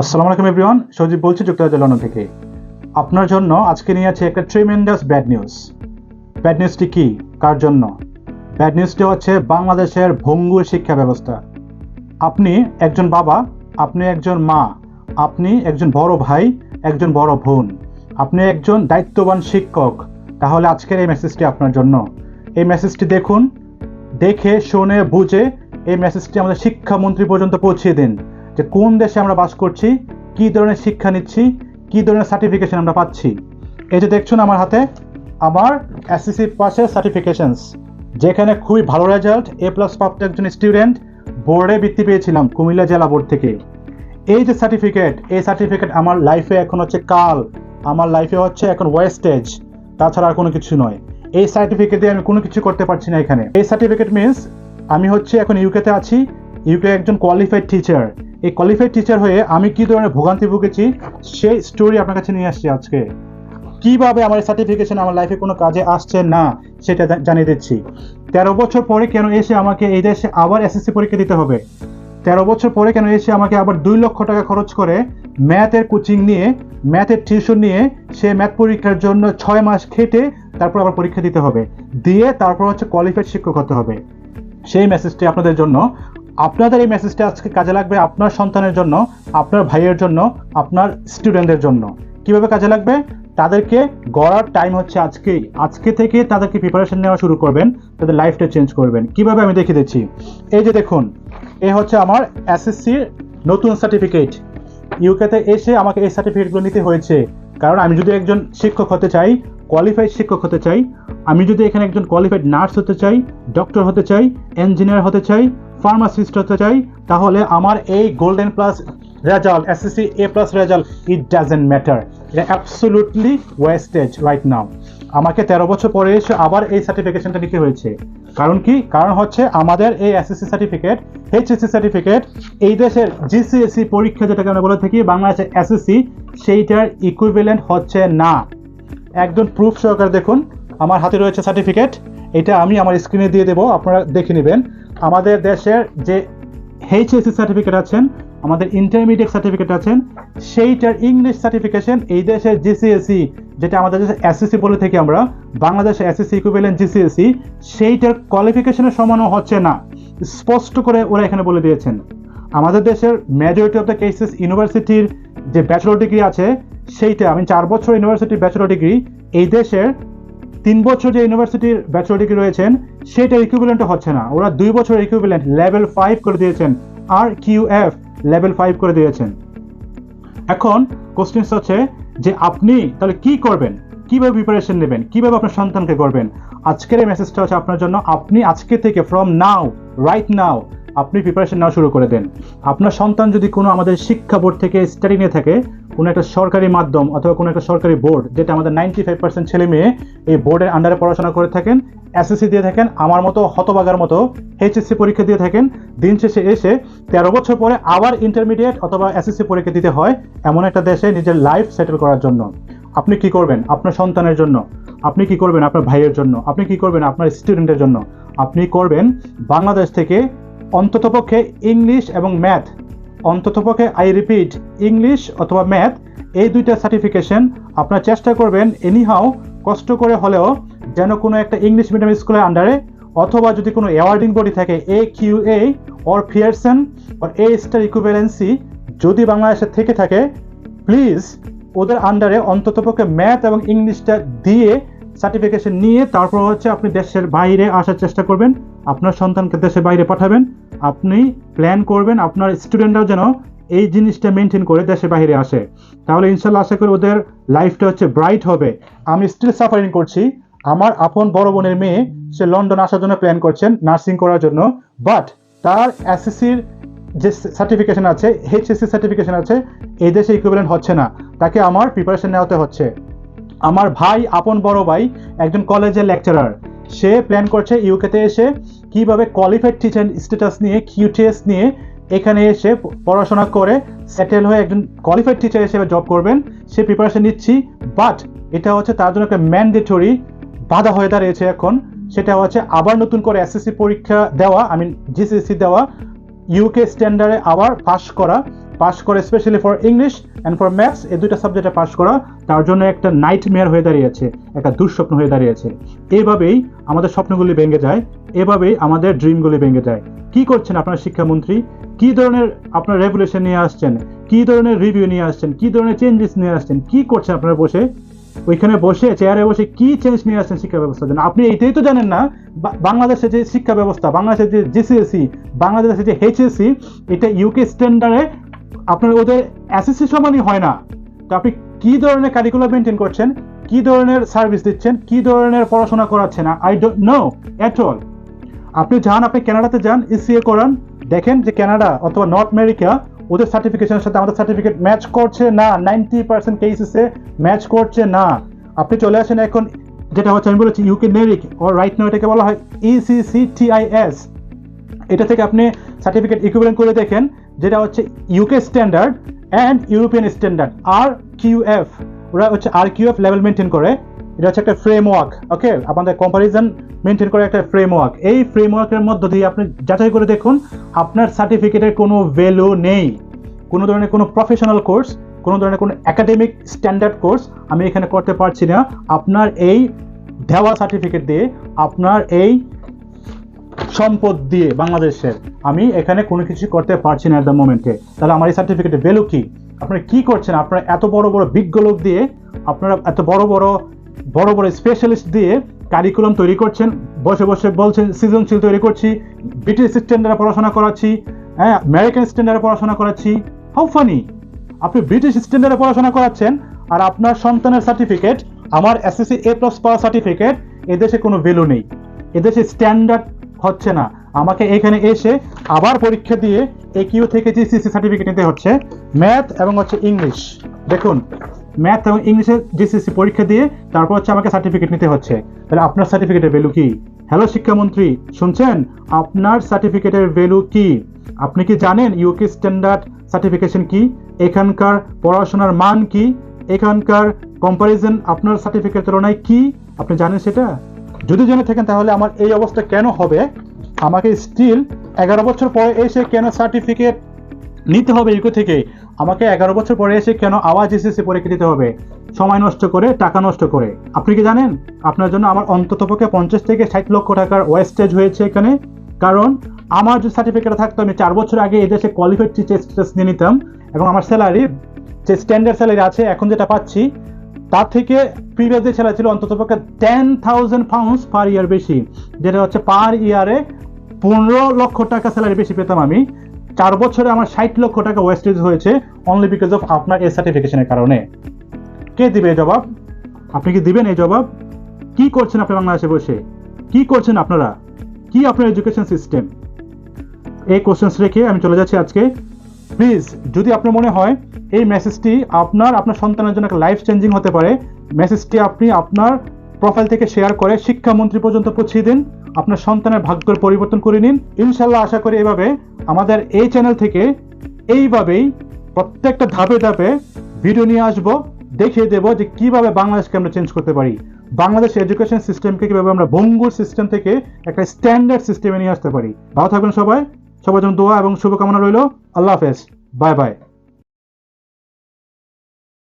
আসসালামু আলাইকুম এভরিওয়ান সজীব বলছি যুক্তরাজ্য লন্ডন থেকে। আপনার জন্য আজকে নিয়ে আছে একটা ট্রিমেন্ডাস ব্যাড নিউজ ব্যাড নিউজটি কি? কার জন্য? ব্যাড নিউজটি হচ্ছে বাংলাদেশের ভঙ্গুর শিক্ষা ব্যবস্থা। আপনি একজন বাবা, আপনি একজন মা, আপনি একজন বড় ভাই, একজন বড় বোন, আপনি একজন দায়িত্ববান শিক্ষক, তাহলে আজকের এই মেসেজটি আপনার জন্য। এই মেসেজটি দেখুন, দেখে, শুনে, বুঝে এই মেসেজটি আমাদের শিক্ষামন্ত্রী পর্যন্ত পৌঁছিয়ে দিন। যে কোন দেশে আমরা বাস করছি, কী ধরনের শিক্ষা নিচ্ছি, কী ধরনের সার্টিফিকেশন আমরা পাচ্ছি। এই যে দেখছুন আমার হাতে, আমার এসএসসি পাসের সার্টিফিকেশনস যেখানে খুবই ভালো রেজাল্ট এ প্লাস প্রাপ্ত একজন স্টুডেন্ট বোর্ডে বৃত্তি পেয়েছিলাম কুমিল্লা জেলা বোর্ড থেকে। এই যে সার্টিফিকেট এই সার্টিফিকেট আমার লাইফে এখন হচ্ছে কাল, আমার লাইফে হচ্ছে এখন ওয়েস্টেজ তাছাড়া আর কোনো কিছু নয়। এই সার্টিফিকেট দিয়ে আমি কোনো কিছু করতে পারছি না এখানে। এই সার্টিফিকেট মিনস আমি হচ্ছে এখন ইউকেতে আছি ইউকে একজন কোয়ালিফাইড টিচার এই কোয়ালিফাইড টিচার হয়ে আমি কি ধরনের ভোগান্তি ভুগেছি, সেই স্টোরি আপনার কাছে নিয়ে আসছি আজকে। কীভাবে আমার সার্টিফিকেশন আমার লাইফে কোনো কাজে আসছে না, সেটা জানিয়ে দিচ্ছি। তেরো বছর পরে কেন এসে আমাকে এই দেশে আবার এসএসসি পরীক্ষা দিতে হবে? তেরো বছর পরে কেন এসে আমাকে আবার দুই লক্ষ টাকা খরচ করে ম্যাথের কোচিং নিয়ে ম্যাথের টিউশন নিয়ে, সে ম্যাথ পরীক্ষার জন্য ছয় মাস খেটে তারপর আবার পরীক্ষা দিতে হবে। দিয়ে তারপর হচ্ছে কোয়ালিফাইড শিক্ষক হতে হবে। সেই মেসেজটি আপনাদের জন্য আপনাদের এই মেসেজটা আজকে কাজে লাগবে আপনার সন্তানের জন্য, আপনার ভাইয়ের জন্য, আপনার স্টুডেন্টদের জন্য। কীভাবে কাজে লাগবে? তাদেরকে গড়ার টাইম হচ্ছে আজকেই। আজকে থেকে তাদেরকে প্রিপারেশন নেওয়া শুরু করবেন, তাদের লাইফটা চেঞ্জ করবেন। কীভাবে আমি দেখিয়ে দিচ্ছি? এই যে দেখুন, এ হচ্ছে আমার এসএসসির নতুন সার্টিফিকেট ইউকেতে এসে আমাকে এই সার্টিফিকেটগুলো নিতে হয়েছে। কারণ আমি যদি একজন শিক্ষক হতে চাই কোয়ালিফাইড শিক্ষক হতে চাই, আমি যদি এখানে একজন কোয়ালিফাইড নার্স হতে চাই ডক্টর হতে চাই ইঞ্জিনিয়ার হতে চাই ফার্মাসিস্ট হতে চাই, তাহলে আমার এই golden plus result SSC A plus result it doesn't matter এটা অ্যাবসোলুটলি ওয়েস্টেজ রাইট নাও আমাকে তেরো বছর পরে এসে আবার এই সার্টিফিকেশনটা নিতে হয়েছে। কারণ কি? কারণ হচ্ছে আমাদের এই এসএসসি সার্টিফিকেট এইচএসসি সার্টিফিকেট এই দেশের জিসিএসসি পরীক্ষা যেটাকে আমরা বলে থাকি, বাংলাদেশের এসএসসি সেইটার ইকুইভ্যালেন্ট হচ্ছে না। একদম প্রুফ সহকারে দেখুন, আমার হাতে রয়েছে সার্টিফিকেট এটা আমি আমার স্ক্রিনে দিয়ে দেবো, আপনারা দেখে নেবেন। আমাদের দেশের যে এইচএসসি সার্টিফিকেট আছেন, আমাদের ইন্টারমিডিয়েট সার্টিফিকেট আছেন, সেইটার ইংলিশ সার্টিফিকেশন এই দেশের জিসিএসসি যেটা আমাদের দেশে এসএসসি বলে থাকি আমরা বাংলাদেশে এসএসসি ইকুইভ্যালেন্ট জিসিএসসি সেইটার কোয়ালিফিকেশনের সমানও হচ্ছে না। স্পষ্ট করে ওরা এখানে বলে দিয়েছেন। আমাদের দেশের মেজরিটি অফ দ্য কেসেস ইউনিভার্সিটির যে ব্যাচেলর ডিগ্রি আছে, সেইটা, আমি চার বছর ইউনিভার্সিটির ব্যাচেলর ডিগ্রি এই দেশের তিন বছর যে ইউনিভার্সিটির ব্যাচেলর ডিগ্রি রয়েছেন সেটা ইকুইভ্যালেন্ট হচ্ছে না। ওরা দুই বছর ইকুইভ্যালেন্ট লেভেল ফাইভ করে দিয়েছেন। R Q F level five করে দিয়েছেন। এখন কোশ্চেন হচ্ছে যে আপনি তাহলে কি করবেন? কীভাবে প্রিপারেশন নেবেন? কীভাবে আপনার সন্তানকে করবেন আজকের এই মেসেজটা হচ্ছে আপনার জন্য। আপনি আজকে থেকে ফ্রম নাও রাইট নাও আপনি প্রিপারেশন নেওয়া শুরু করে দেন। আপনার সন্তান যদি কোনো আমাদের শিক্ষা বোর্ড থেকে স্টাডি নিয়ে থাকে কোনো একটা সরকারি মাধ্যম অথবা কোনো একটা সরকারি বোর্ড যেটা আমাদের নাইনটি ফাইভ পার্সেন্ট ছেলে মেয়ে এই বোর্ডের আন্ডারে পড়াশোনা করে থাকেন এসএসসি দিয়ে থাকেন, আমার মতো হতবাগার মতো এইচএসসি পরীক্ষা দিয়ে থাকেন, দিন শেষে এসে তেরো বছর পরে আবার ইন্টারমিডিয়েট অথবা এসএসসি পরীক্ষা দিতে হয়, এমন একটা দেশে নিজের লাইফ সেটেল করার জন্য। আপনি কি করবেন? আপনার সন্তানের জন্য। আপনি কি করবেন? আপনার ভাইয়ের জন্য। আপনি কি করবেন? আপনার স্টুডেন্টের জন্য। আপনি করবেন বাংলাদেশ থেকে অন্ততপক্ষে ইংলিশ এবং ম্যাথ অন্ততপক্ষে আই রিপিট, ইংলিশ অথবা ম্যাথ, এই দুইটা সার্টিফিকেশন আপনার চেষ্টা করবেন এনিহাও কষ্ট করে হলেও যেন কোনো একটা ইংলিশ মিডিয়াম স্কুলের আন্ডারে অথবা যদি কোনো অ্যাওয়ার্ডিং বডি থাকে A Q A or Pearson or A star equivalency যদি বাংলাদেশে থেকে থাকে প্লিজ ওদের আন্ডারে অন্ততপক্ষে ম্যাথ এবং ইংলিশটা দিয়ে সার্টিফিকেশন নিয়ে তারপর হচ্ছে আপনি দেশের বাইরে আসার চেষ্টা করবেন। আপনার সন্তানকে দেশের বাইরে পাঠাবেন, আপনি প্ল্যান করবেন আপনার স্টুডেন্টরাও যেন এই জিনিসটা মেনটেন করে দেশের বাইরে আসে। তাহলে ইনশাল্লাহ আশা করি ওদের লাইফটা হচ্ছে ব্রাইট হবে। আমি স্টিল সাফারিং করছি। আমার আপন বড় বোনের মেয়ে, সে লন্ডন আসার জন্য প্ল্যান করছেন নার্সিং করার জন্য। বাট তার এসএসসির যে সার্টিফিকেশন আছে এইচএসসি সার্টিফিকেশন আছে, এই দেশে ইকুইভ্যালেন্ট হচ্ছে না। তাকে আমার প্রিপারেশন নেওয়াতে হচ্ছে। আমার ভাই, আপন বড় ভাই, একজন কলেজের লেকচারার সে প্ল্যান করছে ইউকেতে এসে কীভাবে কোয়ালিফাইড টিচার স্ট্যাটাস নিয়ে কিউটিএস নিয়ে এখানে এসে পড়াশোনা করে সেটেল হয়ে একজন কোয়ালিফাইড টিচার হিসেবে জব করবেন। সে প্রিপারেশন নিচ্ছি বাট এটা হচ্ছে তার জন্য একটা ম্যান্ডেটরি বাধা হয়ে দাঁড়িয়েছে এখন। সেটা হচ্ছে আবার নতুন করে এসএসসি পরীক্ষা দেওয়া আই মিন জিসিএসসি দেওয়া ইউকে স্ট্যান্ডার্ডে আবার পাস করা। পাস করে specially for English and for maths এই দুইটা সাবজেক্টে পাস করা, তার জন্য একটা নাইট মেয়ার হয়ে দাঁড়িয়েছে একটা দুঃস্বপ্ন হয়ে দাঁড়িয়েছে এইভাবেই আমাদের স্বপ্নগুলি ভেঙে যায়, এভাবেই আমাদের ড্রিমগুলি ভেঙে যায়। কি করছেন আপনার শিক্ষামন্ত্রী? কি ধরনের আপনার রেগুলেশন নিয়ে আসছেন? কি ধরনের রিভিউ নিয়ে আসছেন? কি ধরনের চেঞ্জেস নিয়ে আসছেন? কি করছেন আপনারা বসে? ওইখানে বসে চেয়ারে বসে কি চেঞ্জ নিয়ে আসছেন শিক্ষা ব্যবস্থার জন্য আপনি এইটাই তো জানেন না বাংলাদেশের যে শিক্ষা ব্যবস্থা, বাংলাদেশের যে জিসিএসসি বাংলাদেশের যে এইচএসসি এটা ইউকে স্ট্যান্ডার্ডে আপনার ওদের এসএসসি সমানই হয় না। তো আপনি কি ধরনের কারিকুলাম মেনটেন করছেন? কি ধরনের সার্ভিস দিচ্ছেন? কি ধরনের পড়াশোনা করাচ্ছেন? I don't know at all আপনি যান, আপনি কানাডাতে যান ইসিএ করান। দেখেন যে কানাডা অথবা নর্থ আমেরিকা ওদের সার্টিফিকেশনের সাথে আমাদের সার্টিফিকেট ম্যাচ করছে না নাইনটি পার্সেন্ট কেসেসে ম্যাচ করছে না। আপনি চলে আসেন এখন, যেটা হচ্ছে আমি বলেছি ইউকে নেরিক ও রাইট নাও এটাকে বলা হয় E ইসিসিটিআইএস এটা থেকে আপনি সার্টিফিকেট ইকুইভ্যালেন্ট করে দেখেন, যেটা হচ্ছে UK standard and European standard R QF ওরা হচ্ছে আর কিউএফ লেভেল মেনটেন করে। এটা হচ্ছে একটা ফ্রেমওয়ার্ক ওকে আপনাদের কম্পারিজন মেনটেন করে একটা ফ্রেমওয়ার্ক এই ফ্রেমওয়ার্কের মধ্য দিয়ে আপনি যাচাই করে দেখুন, আপনার সার্টিফিকেটের কোনো ভ্যালু নেই। কোনো ধরনের কোনো প্রফেশনাল কোর্স কোনো ধরনের কোনো একাডেমিক স্ট্যান্ডার্ড কোর্স আমি এখানে করতে পারছি না। আপনার এই দেওয়া সার্টিফিকেট দিয়ে আপনার এই সম্পদ দিয়ে বাংলাদেশের, আমি এখানে কোনো কিছু করতে পারছি না এট দ্য মোমেন্টে তাহলে আমার এই সার্টিফিকেটের ভ্যালু কি? আপনারা কি করছেন? আপনারা এত বড় বড় বিজ্ঞ লোক দিয়ে, আপনারা এত বড় বড় বড় বড় স্পেশালিস্ট দিয়ে কারিকুলাম তৈরি করছেন, বসে বসে বলছেন, সৃজনশীল তৈরি করছি ব্রিটিশ স্ট্যান্ডার্ডে পড়াশোনা করাচ্ছি হ্যাঁ আমেরিকান স্ট্যান্ডার্ডে পড়াশোনা করাচ্ছি। হাউ ফানি আপনি ব্রিটিশ স্ট্যান্ডার্ডে পড়াশোনা করাচ্ছেন, আর আপনার সন্তানের সার্টিফিকেট আমার এসএসসি এ প্লাস পাওয়া সার্টিফিকেট এদেশে কোনো ভ্যালু নেই। এদেশে স্ট্যান্ডার্ড হচ্ছে না। আমাকে এখানে এসে আবার পরীক্ষা দিয়ে এ কিউ থেকে জিসিসি সার্টিফিকেট নিতে হচ্ছে। ম্যাথ এবং হচ্ছে ইংলিশ দেখুন ম্যাথ এবং ইংলিশের জিসিসি পরীক্ষা দিয়ে তারপর হচ্ছে আমাকে সার্টিফিকেট নিতে হচ্ছে। তাহলে আপনার সার্টিফিকেটের ভ্যালু কি? হ্যালো শিক্ষামন্ত্রী, শুনছেন? আপনার সার্টিফিকেটের ভ্যালু কি? আপনি কি জানেন ইউকে স্ট্যান্ডার্ড সার্টিফিকেশন কি? এখানকার পড়াশোনার মান কি? এখানকার কম্পারিজন আপনার সার্টিফিকেট তুলনায় কি? আপনি জানেন সেটা? যদি জেনে থাকেন তাহলে আমার এই অবস্থা কেন হবে? আমাকে স্টিল এগারো বছর পরে এসে কেন সার্টিফিকেট নিতে হবে ইউকে থেকে? আমাকে এগারো বছর পরে এসে কেন আওয়াজ এসেছে পরীক্ষা দিতে হবে? সময় নষ্ট করে, টাকা নষ্ট করে। আপনি কি জানেন? আপনার জন্য আমার অন্ততপক্ষে পঞ্চাশ থেকে ষাট লক্ষ টাকার ওয়েস্টেজ হয়েছে এখানে। কারণ আমার যে সার্টিফিকেট থাকতো, আমি চার বছর আগে এদেশে কোয়ালিফাইড টিচার স্ট্যাটাস নিয়ে নিতাম। এবং আমার স্যালারি যে স্ট্যান্ডার্ড স্যালারি আছে, এখন যেটা পাচ্ছি তার থেকে প্রিভিয়াস যে স্যালারি ছিল অন্ততপক্ষে ten thousand pounds per year বেশি, যেটা হচ্ছে পার ইয়ারে পনেরো লক্ষ টাকা স্যালারি বেশি পেতাম আমি। চার বছরে আমার ষাট লক্ষ টাকা ওয়েস্টেজ হয়েছে অনলি বিকজ অফ আপনার এ সার্টিফিকেশনের কারণে। কে দিবে জবাব? আপনি কি দিবেন এই জবাব? কি করছেন আপনি বাংলাদেশে বসে? কি করছেন আপনারা? কি আপনার এডুকেশন সিস্টেম এই কোশ্চেন্স রেখে আমি চলে যাচ্ছি আজকে। প্লিজ যদি আপনার মনে হয় এই মেসেজটি আপনার আপনার সন্তানের জন্য একটা লাইফ চেঞ্জিং হতে পারে মেসেজটি আপনি আপনার প্রোফাইল থেকে শেয়ার করে শিক্ষামন্ত্রী পর্যন্ত পৌঁছিয়ে দিন, আপনার সন্তানের ভাগ্যের পরিবর্তন করে নিন। ইনশাল্লাহ আশা করি এভাবে আমাদের এই চ্যানেল থেকে এইভাবেই প্রত্যেকটা ধাপে ধাপে ভিডিও নিয়ে আসব, দেখিয়ে দেবো যে কীভাবে বাংলাদেশকে আমরা চেঞ্জ করতে পারি। বাংলাদেশ এডুকেশন সিস্টেমকে কীভাবে আমরা ভঙ্গুর সিস্টেম থেকে একটা স্ট্যান্ডার্ড সিস্টেমে নিয়ে আসতে পারি। ভালো থাকবেন সবাই। সবার জন্য দোয়া এবং শুভকামনা রইল। আল্লাহ হাফেজ। Bye bye.